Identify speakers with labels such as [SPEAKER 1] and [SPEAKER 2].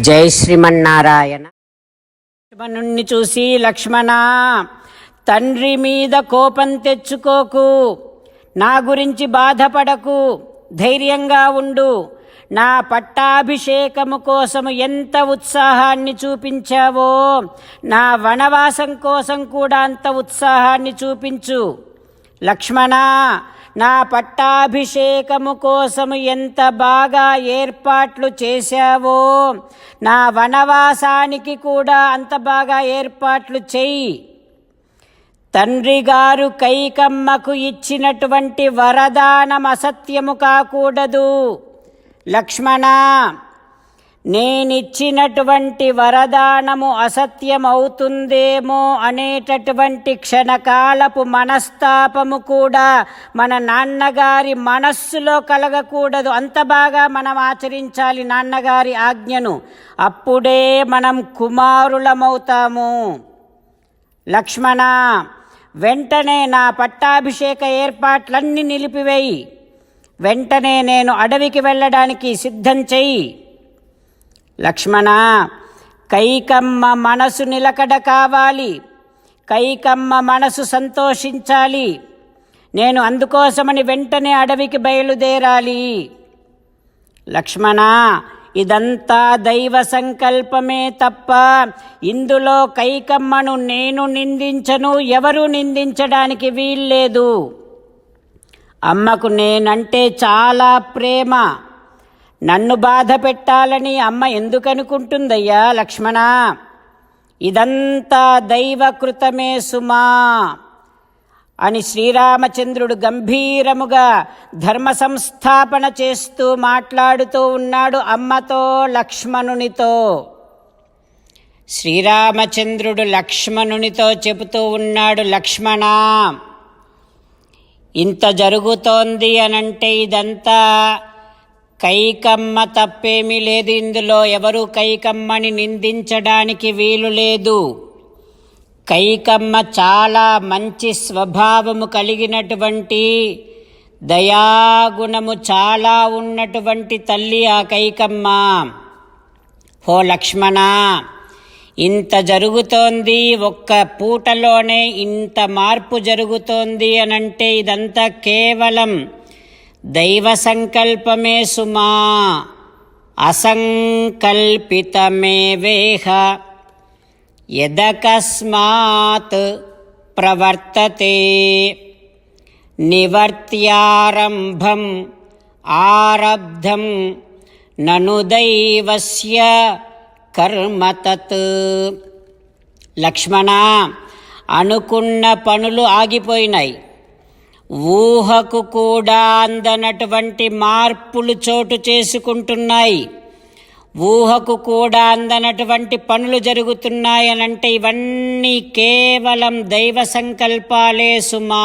[SPEAKER 1] జై శ్రీమన్నారాయణ.
[SPEAKER 2] లక్ష్మణుణ్ణి చూసి లక్ష్మణ తండ్రి మీద కోపం తెచ్చుకోకు నా గురించి బాధపడకు ధైర్యంగా ఉండు. నా పట్టాభిషేకము కోసము ఎంత ఉత్సాహాన్ని చూపించావో నా వనవాసం కోసం కూడా అంత ఉత్సాహాన్ని చూపించు. లక్ష్మణ నా పట్టాభిషేకము కోసము ఎంత బాగా ఏర్పాట్లు చేశావో నా వనవాసానికి కూడా అంత బాగా ఏర్పాట్లు చెయ్యి. తండ్రి గారు కైకమ్మకు ఇచ్చినటువంటి వరదానం అసత్యము కాకూడదు. లక్ష్మణ నేనిచ్చినటువంటి వరదానము అసత్యమవుతుందేమో అనేటటువంటి క్షణకాలపు మనస్తాపము కూడా మన నాన్నగారి మనస్సులో కలగకూడదు. అంత బాగా మనం ఆచరించాలి నాన్నగారి ఆజ్ఞను. అప్పుడే మనం కుమారులమవుతాము. లక్ష్మణ వెంటనే నా పట్టాభిషేక ఏర్పాట్లన్నీ నిలిపివేయి. వెంటనే నేను అడవికి వెళ్ళడానికి సిద్ధం చెయ్యి. లక్ష్మణ కైకమ్మ మనసు నిలకడ కావాలి. కైకమ్మ మనసు సంతోషించాలి. నేను అందుకోసమని వెంటనే అడవికి బయలుదేరాలి. లక్ష్మణ ఇదంతా దైవ సంకల్పమే తప్ప ఇందులో కైకమ్మను నేను నిందించను ఎవరు నిందించడానికి వీల్లేదు. అమ్మకు నేనంటే చాలా ప్రేమ. నన్ను బాధ పెట్టాలని అమ్మ ఎందుకనుకుంటుందయ్యా లక్ష్మణ? ఇదంతా దైవకృతమే సుమా అని శ్రీరామచంద్రుడు గంభీరముగా ధర్మ సంస్థాపన చేస్తూ మాట్లాడుతూ ఉన్నాడు అమ్మతో లక్ష్మణునితో. శ్రీరామచంద్రుడు లక్ష్మణునితో చెబుతూ ఉన్నాడు లక్ష్మణ ఇంత జరుగుతోంది అనంటే ఇదంతా కైకమ్మ తప్పేమీ లేదు. ఇందులో ఎవరు కైకమ్మని నిందించడానికి వీలు లేదు. కైకమ్మ చాలా మంచి స్వభావము కలిగినటువంటి దయాగుణము చాలా ఉన్నటువంటి తల్లి ఆ కైకమ్మ. హో లక్ష్మణ ఇంత జరుగుతోంది ఒక్క పూటలోనే ఇంత మార్పు జరుగుతోంది అనంటే ఇదంతా కేవలం దైవ సంకల్పమే సుమా అసంకల్పితమే వేహ యదకస్మాత్ ప్రవర్తతే. నివర్త్యారంభం ఆరబ్ధం నను దైవస్య కర్మతత్ లక్ష్మణ అనుకున్న పనులు ఆగిపోయినాయి. ఊహకు కూడా అందనటువంటి మార్పులు చోటు చేసుకుంటున్నాయి. ఊహకు కూడా అందనటువంటి పనులు జరుగుతున్నాయనంటే ఇవన్నీ కేవలం దైవ సంకల్పాలే సుమా.